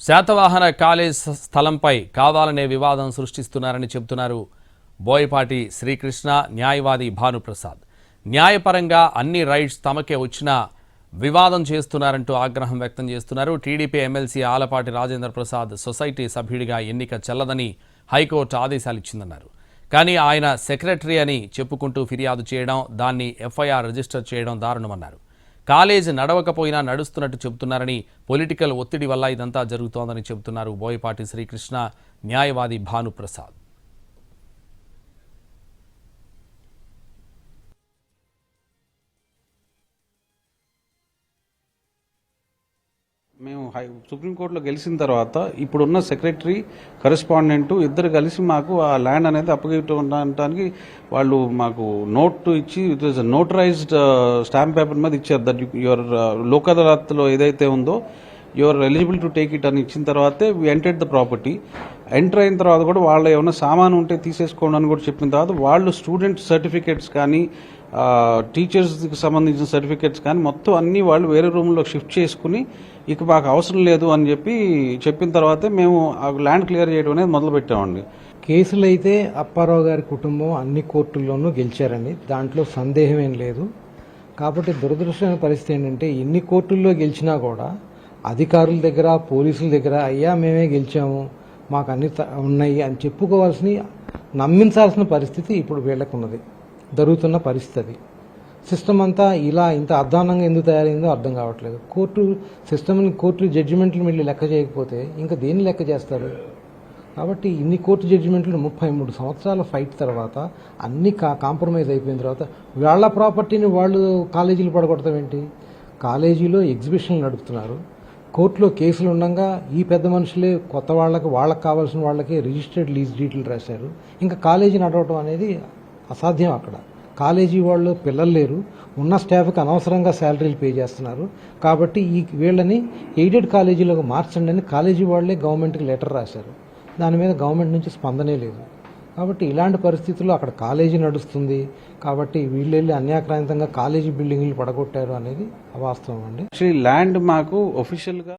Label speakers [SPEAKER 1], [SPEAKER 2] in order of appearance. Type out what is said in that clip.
[SPEAKER 1] Satavahana college స్థలంపై కావాలనే వివాదం సృష్టిస్తున్నారని చెబుతున్నారు బోయపాటి శ్రీకృష్ణ న్యాయవాది భానుప్రసాద్. న్యాయపరంగా అన్ని రైట్స్ తమకే వచ్చినా వివాదం చేస్తున్నారంటూ ఆగ్రహం వ్యక్తం చేస్తున్నారు. TDP MLC Alapati Rajendra Prasad society సభ్యుడిగా ఎన్నిక చెల్లదని హైకోర్టు ఆదేశాలు ఇచ్చిందన్నారు. కానీ ఆయన సెక్రటరీ అని చెప్పుకుంటూ ఫిర్యాదు చేయడం దాన్ని ఎఫ్ఐఆర్ రిజిస్టర్ చేయడం దారుణమన్నారు. కాలేజ్ నడవకపోయినా నడుస్తున్నట్టు చెబుతున్నారని పొలిటికల్ ఒత్తిడి వల్ల ఇదంతా జరుగుతోందని చెబుతున్నారు బోయపాటి శ్రీకృష్ణ న్యాయవాది భానుప్రసాద్.
[SPEAKER 2] మేము హై సుప్రీంకోర్టులో గెలిచిన తర్వాత ఇప్పుడున్న సెక్రటరీ కరెస్పాండెంట్ ఇద్దరు కలిసి మాకు ఆ ల్యాండ్ అనేది అప్పగించడానికి వాళ్ళు మాకు నోట్ ఇచ్చి it was notarized stamp paper మీద ఇచ్చారు. దట్ యువర్ uh, లోక్ అదాలత్లో ఏదైతే ఉందో your eligible to take it అని ఇచ్చిన తర్వాతే we entered the property enter అయిన తర్వాత కూడా వాళ్ళు ఏమైనా సామాను ఉంటే తీసేసుకోండి అని కూడా చెప్పిన తర్వాత వాళ్ళు స్టూడెంట్ సర్టిఫికేట్స్ కానీ టీచర్స్కి సంబంధించిన సర్టిఫికెట్స్ కానీ మొత్తం అన్ని వాళ్ళు వేరే రూమ్లో షిఫ్ట్ చేసుకుని ఇక మాకు అవసరం లేదు అని చెప్పి చెప్పిన తర్వాతే మేము ఆ ల్యాండ్ క్లియర్ చేయడం అనేది మొదలుపెట్టామండి.
[SPEAKER 3] కేసులు అయితే అప్పారావు గారి కుటుంబం అన్ని కోర్టుల్లోనూ గెలిచారండి. దాంట్లో సందేహం ఏం లేదు. కాబట్టి దురదృష్టమైన పరిస్థితి ఏంటంటే ఎన్ని కోర్టుల్లో గెలిచినా కూడా అధికారుల దగ్గర పోలీసుల దగ్గర అయ్యా మేమే గెలిచాము మాకు అన్ని త- ఉన్నాయి అని చెప్పుకోవాల్సిన నమ్మించాల్సిన పరిస్థితి ఇప్పుడు వీళ్ళకున్నది. జరుగుతున్న పరిస్థితి. సిస్టమ్ అంతా ఇలా ఇంత అధ్వానంగా ఎందుకు తయారైందో అర్థం కావట్లేదు. కోర్టు సిస్టమ్ని కోర్టు జడ్జిమెంట్లు వీళ్ళు లెక్క చేయకపోతే ఇంకా దేన్ని లెక్క చేస్తారు? కాబట్టి ఇన్ని కోర్టు జడ్జిమెంట్లు ముప్పై మూడు సంవత్సరాల ఫైట్ తర్వాత అన్ని కా కాంప్రమైజ్ అయిపోయిన తర్వాత వాళ్ళ ప్రాపర్టీని వాళ్ళు కాలేజీలు పడగొడతాం ఏంటి? కాలేజీలో ఎగ్జిబిషన్లు నడుపుతున్నారు. కోర్టులో కేసులు ఉండగా ఈ పెద్ద మనుషులే కొత్త వాళ్ళకి వాళ్ళకి కావాల్సిన వాళ్ళకి రిజిస్టర్డ్ లీజ్ డీటెయిల్ రాశారు. ఇంకా కాలేజీ నడవటం అనేది అసాధ్యం అక్కడ. కాలేజీ వాళ్ళు పిల్లలు లేరు. ఉన్న స్టాఫ్కి అనవసరంగా శాలరీలు పే చేస్తున్నారు. కాబట్టి ఈ వీళ్ళని ఎయిడెడ్ కాలేజీలోకి మార్చండి అని కాలేజీ వాళ్ళే గవర్నమెంట్కి లెటర్ రాశారు. దాని మీద గవర్నమెంట్ నుంచి స్పందనే లేదు. కాబట్టి ఇలాంటి పరిస్థితుల్లో అక్కడ కాలేజీ నడుస్తుంది. కాబట్టి వీళ్ళు వెళ్ళి అన్యాక్రాంతంగా కాలేజీ బిల్డింగ్లు పడగొట్టారు అనేది అవాస్తవం అండి.
[SPEAKER 2] యాక్చువల్లీ ల్యాండ్ మాకు ఒఫీషియల్గా